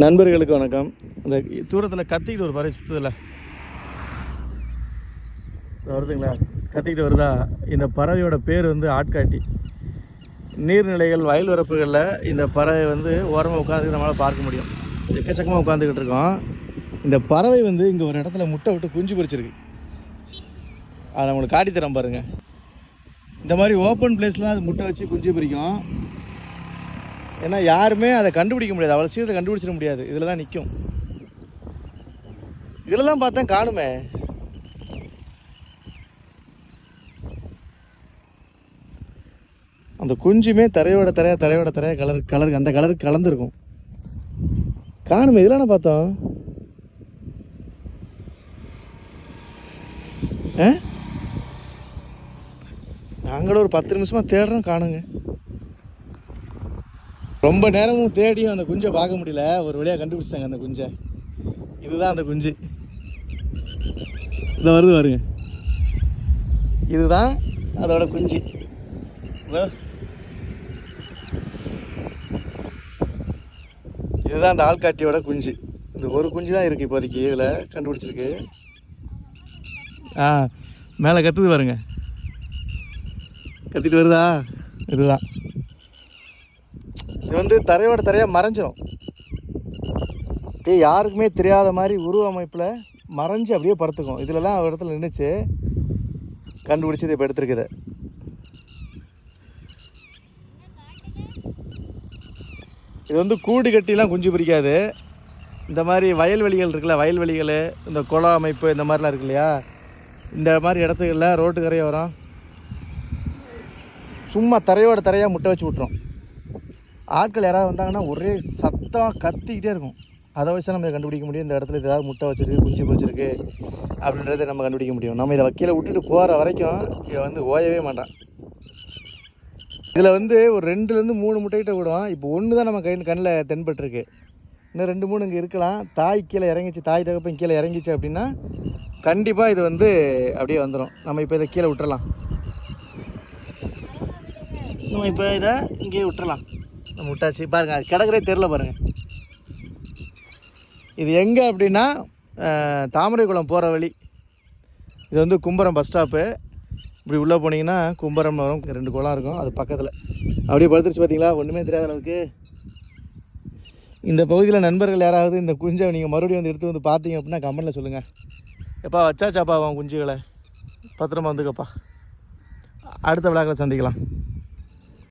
நண்பர்களுக்கு வணக்கம். இந்த தூரத்தில் கத்திக்கிட்டு ஒரு பறவை சுற்றுதில்ல வருதுங்களா? கத்திக்கிட்டு வருதா? இந்த பறவையோட பேர் வந்து ஆட்காட்டி. நீர்நிலைகள் வயல் வரப்புகளில் இந்த பறவை வந்து ஓரமாக உட்காந்து நம்மளால் பார்க்க முடியும். எக்கச்சக்கமாக உட்காந்துக்கிட்டு இருக்கோம். இந்த பறவை வந்து இங்கே ஒரு இடத்துல முட்டை விட்டு குஞ்சு பறிச்சிருக்கு அதை நம்மளுக்கு காட்டித்தரம் பாருங்கள் இந்த மாதிரி ஓப்பன் பிளேஸ்லாம் அது முட்டை வச்சு குஞ்சு பறிக்கும் ஏன்னா யாருமே அதை கண்டுபிடிக்க முடியாது. அவ்வளோ சீக்கிரத்தை கண்டுபிடிச்சிட முடியாது. இதில் தான் நிற்கும் இதிலலாம் பார்த்தா காணுமே. அந்த குஞ்சுமே தரையோட தரையா தரையோட தரையா கலர் கலருக்கு அந்த கலருக்கு கலந்துருக்கும். காணுமே இதெல்லாம் பார்த்தோம்? ஆ? நாங்களும் ஒரு பத்து நிமிஷமாக தேடுறோம் காணுங்க. ரொம்ப நேரமும் தேடியும் அந்த குஞ்சை பார்க்க முடியல. ஒரு வழியாக கண்டுபிடிச்சிட்டாங்க அந்த குஞ்சை. இதுதான் அந்த குஞ்சு. இதை வருது வருங்க இதுதான் அதோட குஞ்சு. இதுதான் அந்த ஆள்காட்டியோட குஞ்சு. இந்த ஒரு குஞ்சு தான் இருக்குது இப்போதைக்கு. இதில் கண்டுபிடிச்சிருக்கு. ஆ மேலே கற்றுது பாருங்க. கத்திட்டு வருதா? இதுதான். இது வந்து தரையோட தரையாக மறைஞ்சிரும். அப்படியே யாருக்குமே தெரியாத மாதிரி உருவ அமைப்பில் மறைஞ்சு அப்படியே படுத்துக்கும். இதில் தான் ஒரு இடத்துல நின்றுச்சு கண்டுபிடிச்சது இப்போ எடுத்துருக்குது. இது வந்து கூடு கட்டிலாம் குஞ்சு பிரிக்காது. இந்த மாதிரி வயல்வெளிகள் இருக்குல்ல வயல்வெளிகள் இந்த குளம் அமைப்பு இந்த மாதிரிலாம் இருக்கு இல்லையா? இந்த மாதிரி இடத்துக்கெல்லாம் ரோட்டு வரும். சும்மா தரையோட தரையாக முட்டை வச்சு விட்ரும் ஆட்கள் யாராவது வந்தாங்கன்னா ஒரே சத்தம் கத்திக்கிட்டே இருக்கும். அதை வச்சு நம்ம கண்டுபிடிக்க முடியும். இந்த இடத்துல ஏதாவது முட்டை வச்சுருக்கு குஞ்சு வச்சுருக்கு அப்படின்றத நம்ம கண்டுபிடிக்க முடியும். நம்ம இதை வக்கீலை விட்டுட்டு போகிற வரைக்கும் இவன் வந்து ஓயவே மாட்டான். இதில் வந்து ஒரு ரெண்டுலேருந்து மூணு முட்டைகிட்ட விடும். இப்போ ஒன்று தான் நம்ம கை கண்ணில் தென்பட்டுருக்கு. இன்னும் ரெண்டு மூணு இங்கே இருக்கலாம். தாய் கீழே இறங்கிச்சு தாய் தகப்பன் கீழே இறங்கிச்சு அப்படின்னா கண்டிப்பாக இது வந்து அப்படியே வந்துடும் நம்ம இப்போ இதை கீழே விட்டுறலாம். நம்ம இப்போ இதை இங்கேயே விட்டுறலாம். நம்ம விட்டாச்சு பாருங்கள் அது தெரில பாருங்கள் இது எங்கே அப்படின்னா தாமரைக்குளம் போகிற வழி. இது வந்து கும்பரம் பஸ் ஸ்டாப்பு. இப்படி உள்ளே போனீங்கன்னா கும்பரம் வரும் ரெண்டு குளம் இருக்கும் அது பக்கத்தில். அப்படியே படுத்துருச்சு பார்த்தீங்களா ஒன்றுமே தெரியாத அளவுக்கு. இந்த பகுதியில் நண்பர்கள் யாராவது இந்த குஞ்சை நீங்கள் மறுபடியும் வந்து எடுத்து வந்து பார்த்தீங்க அப்படின்னா கமெண்ட்டில் சொல்லுங்கள் எப்பா வச்சாச்சாப்பா அவன் குஞ்சுகளை? பத்திரமா வந்துக்கப்பா. அடுத்த விழாக்களை சந்திக்கலாம்.